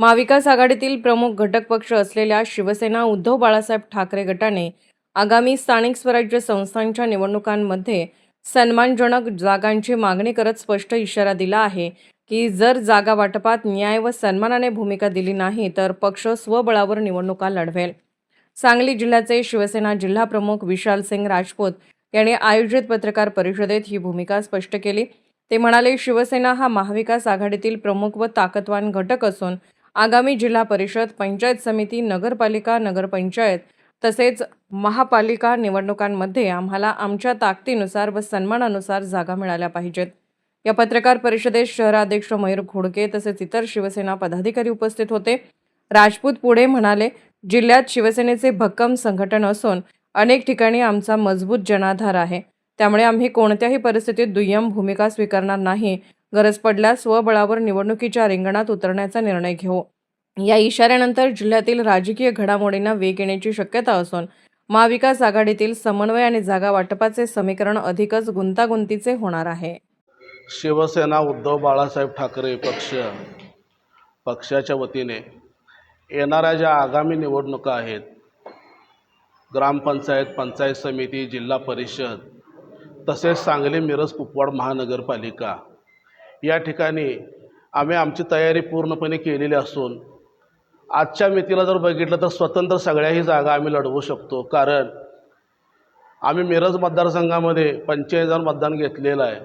महाविकास आघाडीतील प्रमुख घटक पक्ष असलेल्या शिवसेना उद्धव बाळासाहेब ठाकरे गटाने आगामी स्थानिक स्वराज्य संस्थांच्या निवडणुकांमध्ये सन्मानजनक जागांची मागणी करत स्पष्ट इशारा दिला आहे की जर जागा वाटपात न्याय व सन्मानाने भूमिका दिली नाही तर पक्ष स्वबळावर निवडणुका लढवेल. सांगली जिल्ह्याचे शिवसेना जिल्हा प्रमुख विशाल सिंग राजपूत यांनी आयोजित पत्रकार परिषदेत ही भूमिका स्पष्ट केली. ते म्हणाले शिवसेना हा महाविकास आघाडीतील प्रमुख व ताकदवान घटक असून आगामी जिल्हा परिषद पंचायत समिती नगरपालिका नगरपंचायत तसेच महापालिका निवडणुकांमध्ये आम्हाला आमच्या ताकदीनुसार व सन्मानानुसार जागा मिळाल्या पाहिजेत. या पत्रकार परिषदेत शहराध्यक्ष मयूर घोडके तसेच इतर शिवसेना पदाधिकारी उपस्थित होते. राजपूत पुढे म्हणाले जिल्ह्यात शिवसेनेचे भक्कम संघटन असून अनेक ठिकाणी आमचा मजबूत जनाधार आहे. त्यामुळे आम्ही कोणत्याही परिस्थितीत दुय्यम भूमिका स्वीकारणार नाही. गरज पडल्यास स्वबळावर निवडणुकीच्या रिंगणात उतरण्याचा निर्णय घेऊ. या इशाऱ्यानंतर जिल्ह्यातील राजकीय घडामोडींना वेग येण्याची शक्यता असून महाविकास आघाडीतील समन्वय आणि जागा वाटपाचे समीकरण अधिकच गुंतागुंतीचे होणार आहे. शिवसेना उद्धव बाळासाहेब ठाकरे पक्ष पक्षाच्या वतीने येणाऱ्या ज्या आगामी निवडणुका आहेत ग्रामपंचायत पंचायत समिती जिल्हा परिषद तसेच सांगली मिरज कुपवाड महानगरपालिका या ठिकाणी आम्ही आमची तयारी पूर्णपणे केलेली असून आजच्या मितीला जर बघितलं तर स्वतंत्र सगळ्याही जागा आम्ही लढवू शकतो. कारण आम्ही मिरज मतदारसंघामध्ये पंचेचाळीस हजार मतदान घेतलेलं आहे.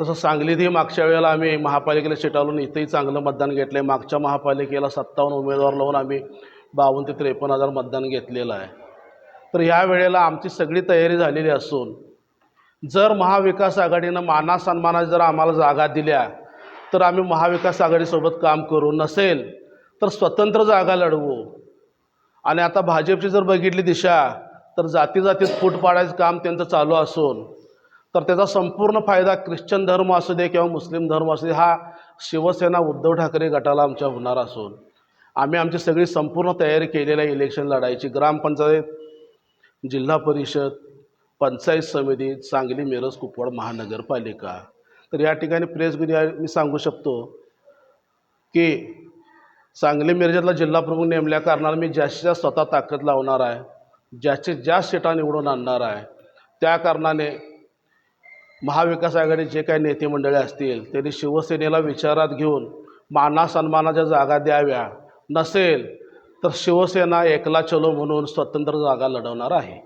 तसं सांगलीतही मागच्या वेळेला आम्ही महापालिकेला चिटाळून इथंही चांगलं मतदान घेतलं आहे मागच्या महापालिकेला सत्तावन्न उमेदवार लावून आम्ही बावन्न ते त्रेपन्न हजार मतदान घेतलेलं आहे. तर ह्या वेळेला आमची सगळी तयारी झालेली असून जर महाविकास आघाडीनं माना सन्मानाने जर आम्हाला जागा दिल्या तर आम्ही महाविकास आघाडीसोबत काम करू. नसेल तर स्वतंत्र जागा लढवू. आणि आता भाजपची जर बघितली दिशा तर जाती जातीत फूट पाडायचं काम त्यांचं चालू असून तर त्याचा संपूर्ण फायदा ख्रिश्चन धर्म असू दे किंवा मुस्लिम धर्म असू दे हा शिवसेना उद्धव ठाकरे गटाला आमच्या होणार असून आम्ही आमची सगळी संपूर्ण तयारी केलेली आहे इलेक्शन लढायची. ग्रामपंचायत जिल्हा परिषद पंचायत समिती सांगली मिरज कुपवाड महानगरपालिका. तर या ठिकाणी प्रेस मी सांगू शकतो की सांगली मिरजेतला जिल्हाप्रमुख नेमल्या कारणानं मी जास्तीत जास्त स्वतः ताकद लावणार आहे जास्तीत जास्त सीटा निवडून आणणार आहे त्या कारणाने महाविकास आघाडी जे काही नेते मंडळी असतील त्यांनी शिवसेनेला विचारात घेऊन माना सन्मानाच्या जागा द्याव्या. नसेल तर शिवसेना एकला चलो म्हणून स्वतंत्र जागा लढवणार आहे.